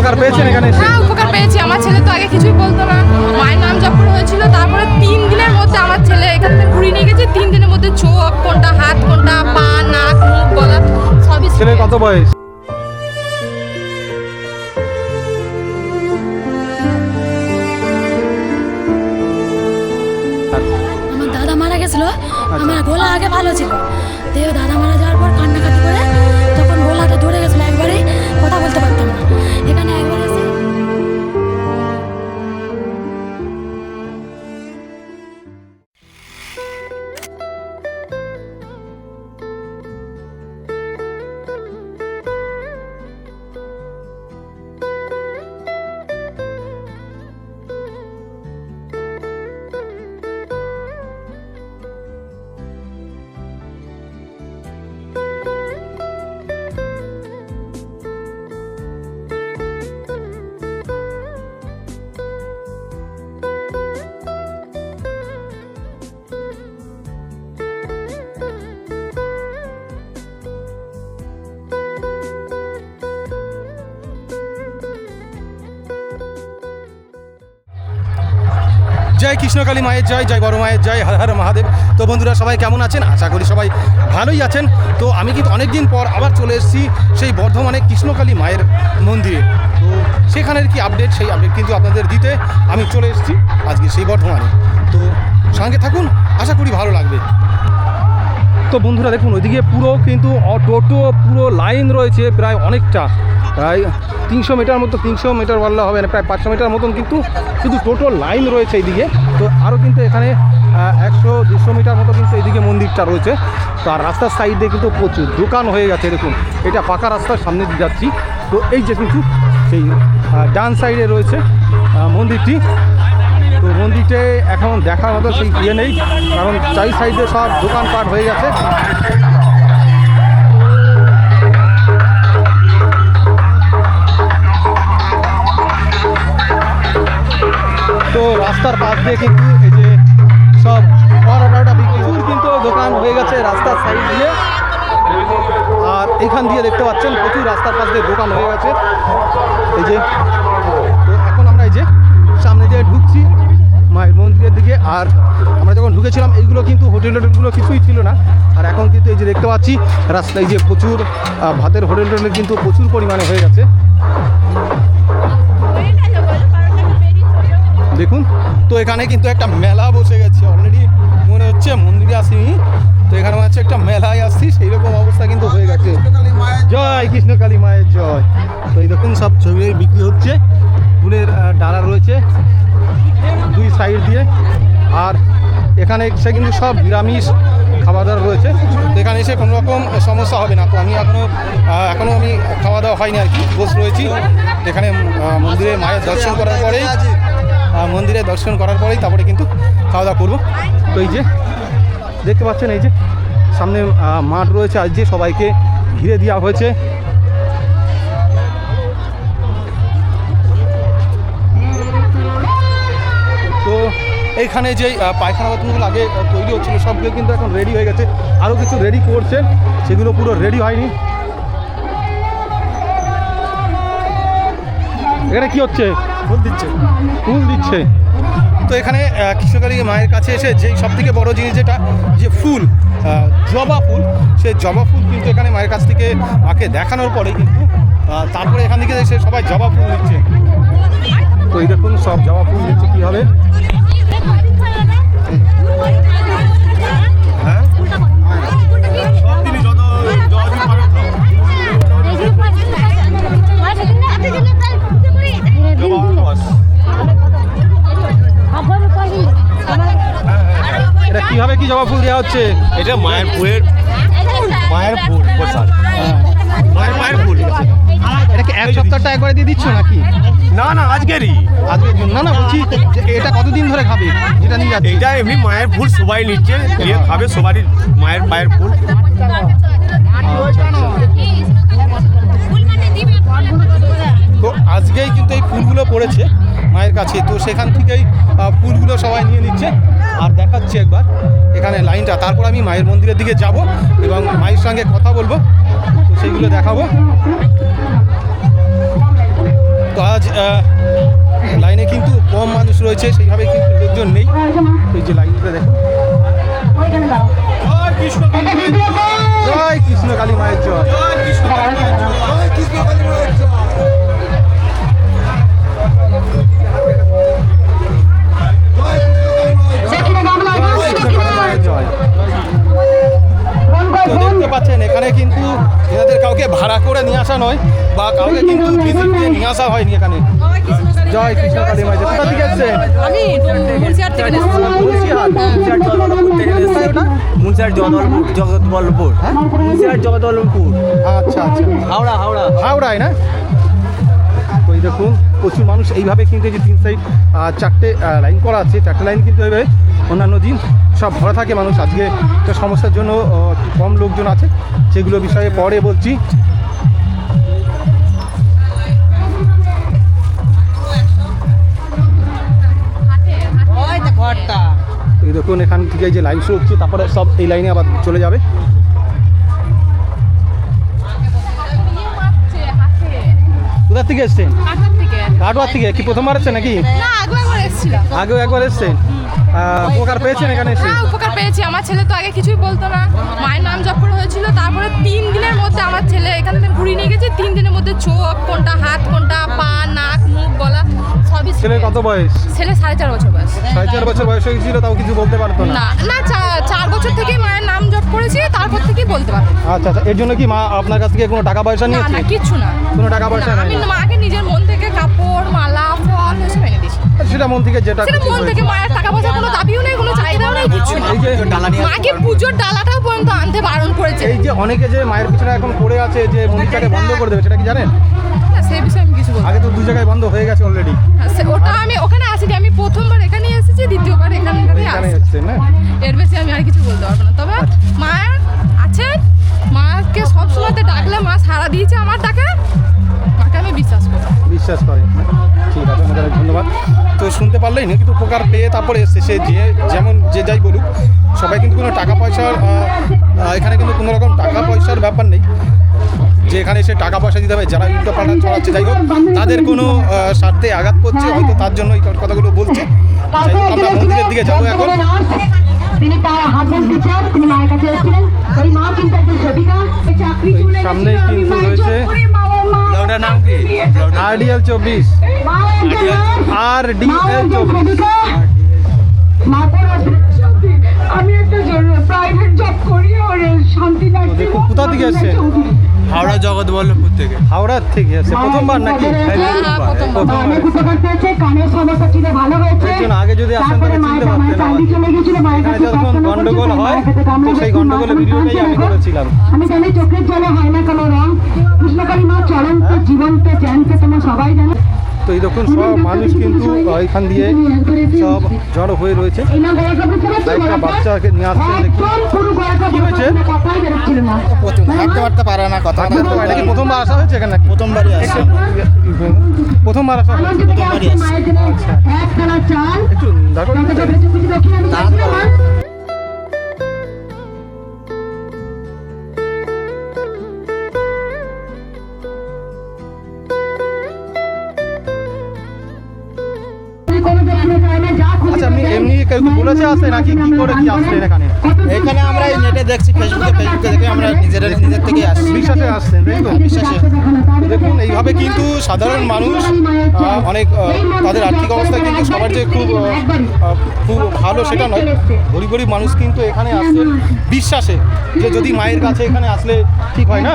উপকার পেয়েছেন এখানে হ্যাঁ উপকার পেয়েছি। আমার ছেলে তো আগে কিছুই বলতো না। মায়ের নাম যখন হয়েছিল তারপরে তিন দিনের মধ্যে আমার ছেলে এখান থেকে ঘুরিয়ে নিয়ে গেছে। তিন দিনের মধ্যে চোখ কোনটা হাত কোনটা পা নাক মুখ গলা সবই ছেলের কত বয়স? আমার দাদা মারা গেছিল। আমার গোলা আগে ভালো ছিল। দিয়ে দাদা মারা যাওয়ার পর কান্নাকাটি করে তখন গোলাটা ধরে গেছিল একবারেই কথা বলতে পারতাম না। এখানে একবার জয় কৃষ্ণকালী মায়ের জয় জয় বড় মায়ের জয়, হর হর মহাদেব। তো বন্ধুরা, সবাই কেমন আছেন? আশা করি সবাই ভালোই আছেন। তো আমি কিন্তু অনেক দিন পর আবার চলে এসেছি সেই বর্ধমানে কৃষ্ণকালী মায়ের মন্দিরে। তো সেখানের কি আপডেট সেই আপডেট কিন্তু আপনাদের দিতে আমি চলে এসেছি আজকে সেই বর্ধমানে। তো সঙ্গে থাকুন, আশা করি ভালো লাগবে। তো বন্ধুরা, দেখুন, ওইদিকে পুরো কিন্তু টোটো পুরো লাইন রয়েছে প্রায় অনেকটা। প্রায় তিনশো মিটার মতো, তিনশো মিটার বললে হবে না, প্রায় পাঁচশো মিটার মতন, কিন্তু শুধু টোটো লাইন রয়েছে এইদিকে। তো আরও কিন্তু এখানে একশো, দুশো মিটার মতো কিন্তু এইদিকে মন্দিরটা রয়েছে। তো আর রাস্তার সাইডে কিন্তু প্রচুর দোকান হয়ে গেছে, দেখুন। এটা পাকা রাস্তার সামনে দিয়ে যাচ্ছি। তো এই যে কিন্তু সেই ডান সাইডে রয়েছে মন্দিরটি। তো মন্দিরটে এখন দেখার মতো সেই ইয়ে নেই, কারণ চাই সাইডে সব দোকানপাট হয়ে গেছে। দিয়ে কিন্তু এই যে সব পরোটাটা প্রচুর কিন্তু দোকান হয়ে গেছে রাস্তার সাইড দিয়ে। আর এখান দিয়ে দেখতে পাচ্ছেন প্রচুর রাস্তার পাশ দিয়ে দোকান হয়ে গেছে। এই যে, তো এখন আমরা এই যে সামনে দিয়ে ঢুকছি মায়ের মন্দিরের দিকে। আর আমরা যখন ঢুকেছিলাম, এইগুলো কিন্তু হোটেল টোটেলগুলো কিছুই ছিল না। আর এখন কিন্তু এই যে দেখতে পাচ্ছি, রাস্তায় যে প্রচুর ভাতের হোটেল টোটেল কিন্তু প্রচুর পরিমাণে হয়ে গেছে। দেখুন, তো এখানে কিন্তু একটা মেলা বসে গেছে অলরেডি মনে হচ্ছে মন্দিরে আসিনি, তো এখানে মনে হচ্ছে একটা মেলায় আসছি সেই রকম অবস্থা কিন্তু হয়ে গেছে। জয় কৃষ্ণকালী মায়ের জয়। তো এই দেখুন, সব ছবি বিক্রি হচ্ছে। ফুলের ডালা রয়েছে দুই সাইড দিয়ে। আর এখানে এসে কিন্তু সব নিরামিষ খাওয়া দাওয়া রয়েছে। তো এখানে এসে কোনো রকম সমস্যা হবে না। তো আমি এখনও এখনও আমি খাওয়া দাওয়া হয়নি আর কি। বসে রয়েছি। এখানে মন্দিরে মায়ের দর্শন করার পরেই মন্দিরে দর্শন করার পরেই তারপরে কিন্তু খাওয়া দাওয়া করব। তো এই যে, দেখতে পাচ্ছেন এই যে, সামনে মাঠ রয়েছে। আজ যে সবাইকে ঘিরে দেওয়া হয়েছে। তো এইখানে যে পায়খানা বাথরুমগুলো আগে তৈরি হচ্ছিল, সবগুলো কিন্তু এখন রেডি হয়ে গেছে। আরও কিছু রেডি করছে, সেগুলো পুরো রেডি হয়নি। এখানে কি হচ্ছে? ফুল দিচ্ছে। ফুল দিচ্ছে। তো এখানে কৃষ্ণকালী মায়ের কাছে এসে যেই সব থেকে বড় জিনিস যেটা যে ফুল জবা ফুল সেই জবা ফুল কিন্তু এখানে মায়ের কাছ থেকে মাকে দেখানোর পরে কিন্তু তারপরে এখান থেকে এসে সবাই জবা ফুল দিচ্ছে। তো এই দেখুন সব জবা ফুল দিচ্ছে কী হচ্ছে এটা মায়ের ফুলের মায়ের ফুল প্রসাদ মায়ের মায়ের ফুল এটা কি এক সপ্তাহটা একবারে দিয়ে দিচ্ছ নাকি? না না আজকেরই। আজকের জন্য। না না বলছি এটা কতদিন ধরে খাবে? যেটা নিয়ে যাচ্ছে। এইটা এমনি মায়ের ফুল সবাই নিচ্ছে নিয়ে খাবে সবারই মায়ের পায়ের ফুল। তো আজকেই কিন্তু এই ফুলগুলো পড়েছে। মায়ের কাছে। তো সেখান থেকেই ফুলগুলো সবাই নিয়ে নিচ্ছে আর দেখাচ্ছি একবার এখানে লাইনটা। তারপর আমি মায়ের মন্দিরের দিকে যাব এবং মায়ের সঙ্গে কথা বলব। তো সেইগুলো দেখাবো। তো আজ লাইনে কিন্তু কম মানুষ রয়েছে সেইভাবে কিন্তু লোকজন নেই। এই যে লাইনটা দেখো। কৃষ্ণ আসা নয় বা কাউকে কিন্তু ভিজিট নিয়ে আসা হয়নি এখানে। জয় কৃষ্ণ কালী জয়। কোথা থেকে আমি থেকে জগদলপুর আচ্ছা আচ্ছা। হাওড়া হাওড়া। হাওড়ায় না? ওই দেখুন প্রচুর মানুষ এইভাবে কিন্তু যে তিন সাইড চারটে লাইন করা আছে চারটে লাইন কিন্তু এইভাবে অন্যান্য দিন সব ভরা থাকে মানুষ। আজকে একটা সমস্যার জন্য কম লোকজন আছে। সেগুলো বিষয়ে পরে বলছি। দেখুন এখান থেকে যে লাইন শুরু হচ্ছে, তারপরে সব এই লাইনে আবার চলে যাবে। কোথা থেকে এসছেন? কাটোয়ার থেকে? কি প্রথমবার এসছেন নাকি? আগেও একবার এসছেন? উপকার পেয়েছেন এখানে এসে? হ্যাঁ উপকার পেয়েছি। আমার ছেলে তো আগে কিছুই বলতো না। মায়ের নাম জপ করে হয়েছিল। তারপরে তিন দিনের মধ্যে আমার ছেলে এখান থেকে ঘুরিয়ে নিয়ে গেছে। তিন দিনের মধ্যে চোখ, কোনটা হাত, কোনটা বয়স? ছেলে সাড়ে চার বছর বয়স। সাড়ে চার বছর বয়স হয়ে গেছিল তাও কিছু বলতে পারতো না? না চার বছর থেকেই মায়ের নাম জপ করেছি তারপর থেকেই বলতে পারতো। আচ্ছা আচ্ছা এর জন্য কি মা আপনার কাছ থেকে কোনো টাকা পয়সা নিয়েছে? না কিছু না। কোনো টাকা পয়সা না, আমি মাকে সেটা মন থেকে যেটা সেটা মন থেকে মায়ের টাকা পয়সা কোনো দাবিও নেই কোনো চাহিদাও নেই কিছু নেই। এই যে ডালা নিয়ে মাকে পুজোর ডালাটাও পর্যন্ত আনতে বারণ করেছে। এই যে অনেকে যে মায়ের পিছনে এখন পড়ে আছে যে মন্দিরটাকে বন্ধ করে দেবে সেটা কি জানেন? না, সেই বিষয়ে আমি কিছু বলব আগে তো দু জায়গায় বন্ধ হয়ে গেছে অলরেডি হ্যাঁ, সে- ওটা আমি ওখানে আসিনি আমি প্রথমবার এখানে এসেছি দ্বিতীয়বার এখানকারই এখানে আসছি। না? এর বেশি আমি আর কিছু বলতে পারব না। তবে মায়ের আছেন মাকে সবসময়তে ডাকলে মা সারা দিয়েছে আমার ডাকে মাকে আমি বিশ্বাস করি। বিশ্বাস করে ঠিক আছে অনেক ধন্যবাদ। তো শুনতে পারলেই না কিন্তু উপকার পেয়ে তারপরে সে যে যেমন যে যাই বলুক সবাই কিন্তু কোনো টাকা পয়সার এখানে কিন্তু কোনো রকম টাকা পয়সার ব্যাপার নেই। যে এখানে এসে টাকা পয়সা দিতে হবে যারা উল্টো পাল্টা ছড়াচ্ছে যাই হোক তাদের কোনো স্বার্থে আঘাত করছে হয়তো তার জন্য এই কথাগুলো বলছে। আমরা মন্দিরের দিকে যাব এখন। তিনি তার হাজবেন্ড টিচার তিনি মায়ের কাছে এসেছিলেন। ওই মা কিন্তু একজন সেবিকা চাকরি ওই সামনেই কিন্তু রয়েছে ওটার নাম কি? আরডিএল চব্বিশ। মা একজন nurse, আর মা ডিএল একজন চব্বিশ। আমি একটা প্রাইভেট জব করি ওর শান্তি কোথা থেকে এসছেন হাওড়া জগদবল্লভপুর থেকে। হাওড়ার থেকে এসছে প্রথমবার নাকি? হ্যাঁ, হ্যাঁ, আগে যদি তারপরে তাহলে চিনতে পারতেন যখন গন্ডগোল হয় তো সেই গন্ডগোলের ভিডিওটাই আমি করেছিলাম। আমি জানি চোখের জলে হয় না কোনো রং। কৃষ্ণকালী মা চলন্ত হ্যাঁ? জীবন্ত জ্যান্ত তোমরা সবাই জানো। তো এই দেখুন সব মানুষ কিন্তু এখান দিয়ে সব জড়ো হয়ে রয়েছে। একটা বাচ্চাকে নিয়ে আসছেন দেখি না। হাঁটতে পারতে পারে না কথা হাঁটতে না কি প্রথমবার আসা হয়েছে এখানে প্রথমবারই আসছে প্রথমবার আসা প্রথমবারই চাল একটু দেখো কেউ বলেছে আসে নাকি কি করে কি আসলেন এখানে? এখানে আমরা এই নেটে দেখছি ফেসবুকে ফেসবুকে দেখে আমরা নিজেরা নিজের থেকে আসছি। বিশ্বাসে আসছেন তাই তো? বিশ্বাসে। দেখুন এইভাবে কিন্তু সাধারণ মানুষ অনেক তাদের আর্থিক অবস্থা কিন্তু সবার যে খুব খুব ভালো সেটা নয়। গরিব গরিব মানুষ কিন্তু এখানে আসছেন বিশ্বাসে যে যদি মায়ের কাছে এখানে আসলে ঠিক হয় না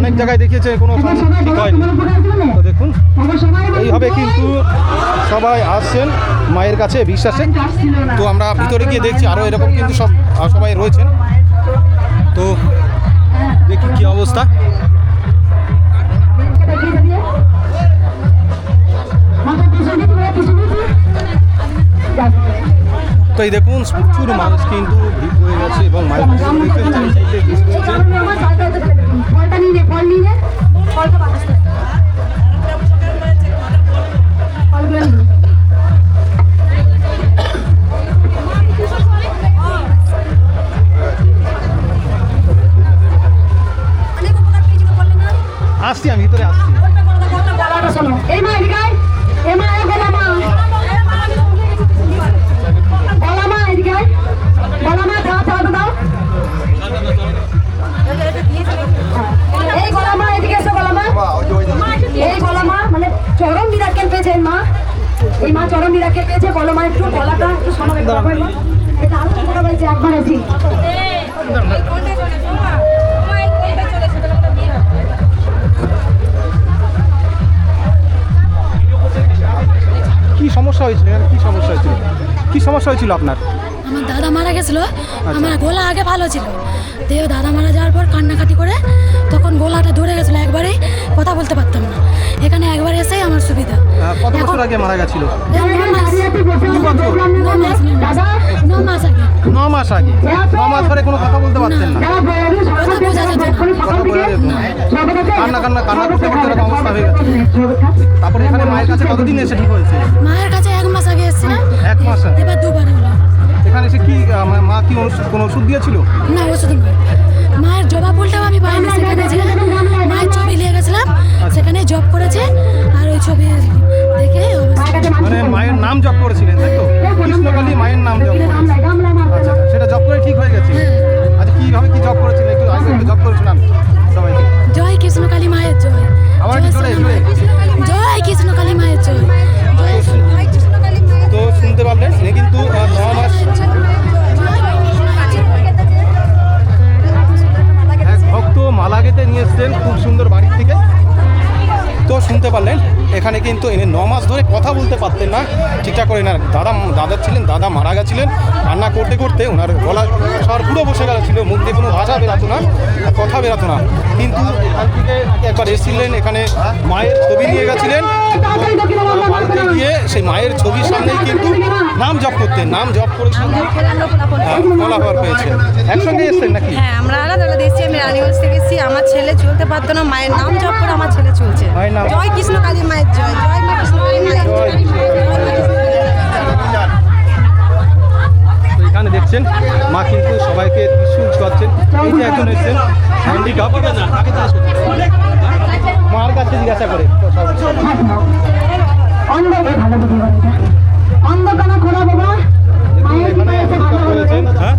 অনেক জায়গায় দেখিয়েছে কোনো ঠিক হয়নি তো দেখুন এইভাবে কিন্তু সবাই আসছেন মায়ের কাছে বিশ্বাসে। তো আমরা ভিতরে গিয়ে দেখছি আরও এরকম কিন্তু সব সবাই রয়েছেন। তো দেখি কি অবস্থা। তো এই দেখুন, প্রচুর মানুষ কিন্তু ভিড় হয়ে গেছে এবং মায়ের এই গলা মা মানে চরম মিরাকেল পেয়েছে এই মা এই মা চরম মিরাকেল পেয়েছে গলা মা একটু গলাটা একটু শোনাবে এটা আরও কথা বলছে একবার আছি সমস্যা হয়েছিল? এখানে কি সমস্যা হয়েছিল? কি সমস্যা হয়েছিল আপনার? আমার দাদা মারা গেছিল। আমার গলা আগে ভালো ছিল। দেহ দাদা মারা যাওয়ার পর কান্নাকাটি করে তখন গলাটা ধরে গেছিল একবারে কথা বলতে পারতাম না। এখানে একবার এসেই আমার সুবিধা। কত বছর আগে মারা গেছিল? ন মাস। আগে। ন মাস আগে। ন মাস ধরে কোনো কথা বলতে পারতেন না। কথা বোঝা যেত কথা বলা যেত না। কান্না কান্না কান্না করতে করতে এরকম অবস্থা হয়ে গেছে। তারপরে এখানে মায়ের কাছে কতদিন এসে ঠিক হয়েছে? মায়ের কাছে এক মাস আগে এসেছিলাম। এক মাস আগে। এবার দুবার হলো। এখানে এসে কি মা- কি ওষুধ কোনো ওষুধ দিয়েছিল? না ওষুধ নয়। মায়ের জবা ফুলটাও আমি পাইনি সেখানে যে মায়ের ছবি নিয়ে গেছিলাম সেখানে জব করেছে আর ওই ছবি দেখে মানে মায়ের নাম জপ করেছিলেন তাই তো? কৃষ্ণকালী মায়ের নাম জপ করেছেন আচ্ছা সেটা জপ করে ঠিক হয়ে গেছে। আচ্ছা কীভাবে কি জপ করেছিলেন একটু আগে জপ করেছিলাম সবাইকে। জয় কৃষ্ণ কালী মায়ের জয়। আবার জয় একটু জোরে, শ্রী রাম। জয় কৃষ্ণ কালী মায়ের জয়। তো শুনতে পারলেন কিন্তু ন মাস ভক্ত মালা গেতে নিয়ে এসছেন খুব সুন্দর বাড়ির থেকে। শুনতে পারলেন। এখানে কিন্তু এনে ন মাস ধরে কথা বলতে পারতেন না ঠিকঠাক করে না দাদা দাদা ছিলেন দাদা মারা গেছিলেন। রান্না করতে করতে ওনার গলা স্বর পুরো বসে গেছিল মুখ দিয়ে কোনো ভাষা বেরাতো না কথা বেরাতো না। কিন্তু এখান থেকে একবার এসেছিলেন এখানে মায়ের ছবি নিয়ে গেছিলেন। বাড়িতে গিয়ে সেই মায়ের ছবির সামনেই কিন্তু নাম জপ করতেন নাম জপ করে হ্যাঁ, ফলাফল পেয়েছেন একসঙ্গে এসছেন নাকি? হ্যাঁ আমরা আলাদা আলাদা এসেছি আমি রানীগঞ্জ থেকে এসেছি। আমার ছেলে চলতে পারতো না মায়ের নাম জপ করে আমার ছেলে চলছে। মায়ের নাম? জয় কৃষ্ণ কালী মায়ের জয় জয় মা কৃষ্ণ কালী মায়ের জয় জয় তো এখানে দেখছেন মা কিন্তু সবাইকে ত্রিশুল ছোঁয়াচ্ছেন এই যে একজন এসেছেন মার কাছে জিজ্ঞাসা করে। হ্যাঁ?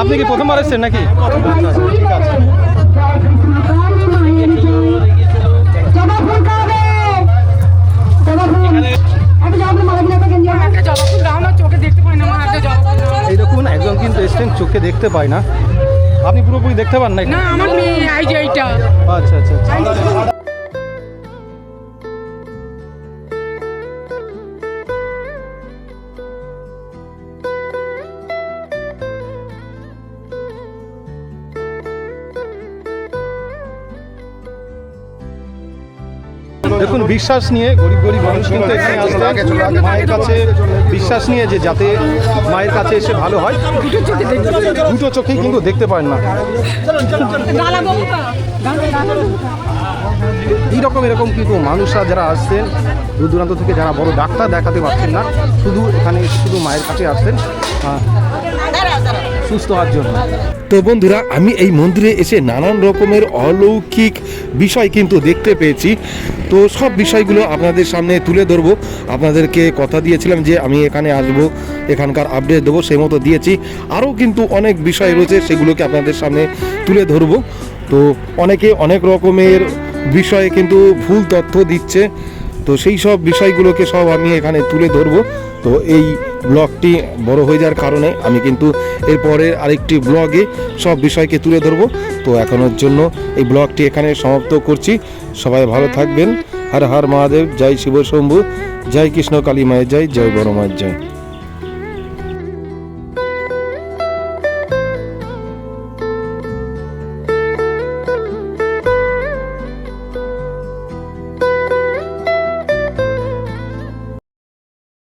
আপনি কি প্রথমবার এসেছেন নাকি? দেখতে পাই না। আপনি পুরোপুরি দেখতে পান না না আমার মেয়ে যে আচ্ছা আচ্ছা দেখুন বিশ্বাস নিয়ে গরিব গরিব মানুষ কিন্তু এখানে আসতেন মায়ের কাছে বিশ্বাস নিয়ে যে যাতে মায়ের কাছে এসে ভালো হয় দুটো চোখেই কিন্তু দেখতে পারেন না। এইরকম এরকম কিন্তু মানুষরা যারা আসছেন দূর দূরান্ত থেকে যারা বড় ডাক্তার দেখাতে পারছেন না শুধু এখানে শুধু মায়ের কাছে আসতেন সুস্থ হওয়ার জন্য। তো বন্ধুরা, আমি এই মন্দিরে এসে নানান রকমের অলৌকিক বিষয় কিন্তু দেখতে পেয়েছি। তো সব বিষয়গুলো আপনাদের সামনে তুলে ধরবো। আপনাদেরকে কথা দিয়েছিলাম যে আমি এখানে আসব, এখানকার আপডেট দেবো, সেই মতো দিয়েছি। আরও কিন্তু অনেক বিষয় রয়েছে, সেগুলোকে আপনাদের সামনে তুলে ধরবো। তো অনেকে অনেক রকমের বিষয়ে কিন্তু ভুল তথ্য দিচ্ছে। তো সেই সব বিষয়গুলোকে সব আমি এখানে তুলে ধরবো। তো এই ব্লগটি বড় হয়ে যাওয়ার কারণে আমি কিন্তু এরপরে আরেকটি ব্লগে সব বিষয়কে তুলে ধরবো। তো এখনোর জন্য এই ব্লগটি এখানে সমাপ্ত করছি। সবাই ভালো থাকবেন। হর হর মহাদেব, জয় শিব শম্ভু, জয় কৃষ্ণ কালী মায়ের জয় জয় বড় মায়ের জয়।